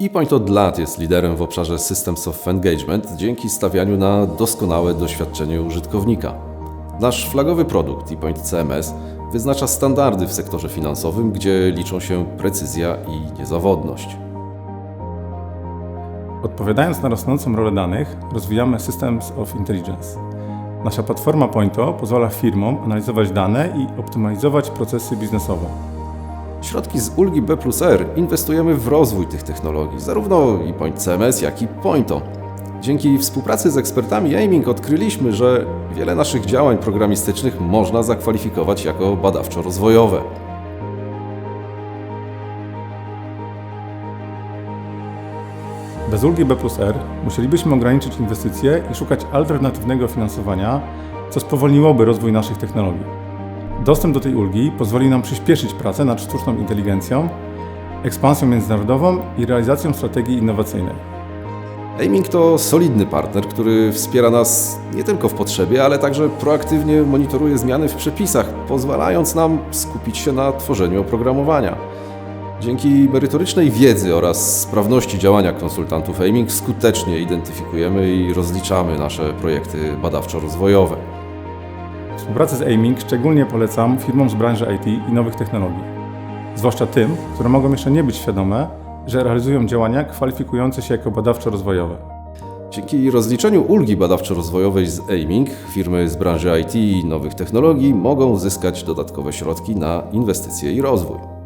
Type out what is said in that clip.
ePoint od lat jest liderem w obszarze Systems of Engagement dzięki stawianiu na doskonałe doświadczenie użytkownika. Nasz flagowy produkt ePoint CMS wyznacza standardy w sektorze finansowym, gdzie liczą się precyzja i niezawodność. Odpowiadając na rosnącą rolę danych, rozwijamy Systems of Intelligence. Nasza platforma Pointo pozwala firmom analizować dane i optymalizować procesy biznesowe. Środki z ulgi B plus R inwestujemy w rozwój tych technologii, zarówno ePoint CMS, jak i Pointo. Dzięki współpracy z ekspertami Aiming odkryliśmy, że wiele naszych działań programistycznych można zakwalifikować jako badawczo-rozwojowe. Bez ulgi B plus R musielibyśmy ograniczyć inwestycje i szukać alternatywnego finansowania, co spowolniłoby rozwój naszych technologii. Dostęp do tej ulgi pozwoli nam przyspieszyć pracę nad sztuczną inteligencją, ekspansją międzynarodową i realizacją strategii innowacyjnej. Aiming to solidny partner, który wspiera nas nie tylko w potrzebie, ale także proaktywnie monitoruje zmiany w przepisach, pozwalając nam skupić się na tworzeniu oprogramowania. Dzięki merytorycznej wiedzy oraz sprawności działania konsultantów Aiming skutecznie identyfikujemy i rozliczamy nasze projekty badawczo-rozwojowe. Współpracę z Aiming szczególnie polecam firmom z branży IT i nowych technologii, zwłaszcza tym, które mogą jeszcze nie być świadome, że realizują działania kwalifikujące się jako badawczo-rozwojowe. Dzięki rozliczeniu ulgi badawczo-rozwojowej z Aiming, firmy z branży IT i nowych technologii mogą uzyskać dodatkowe środki na inwestycje i rozwój.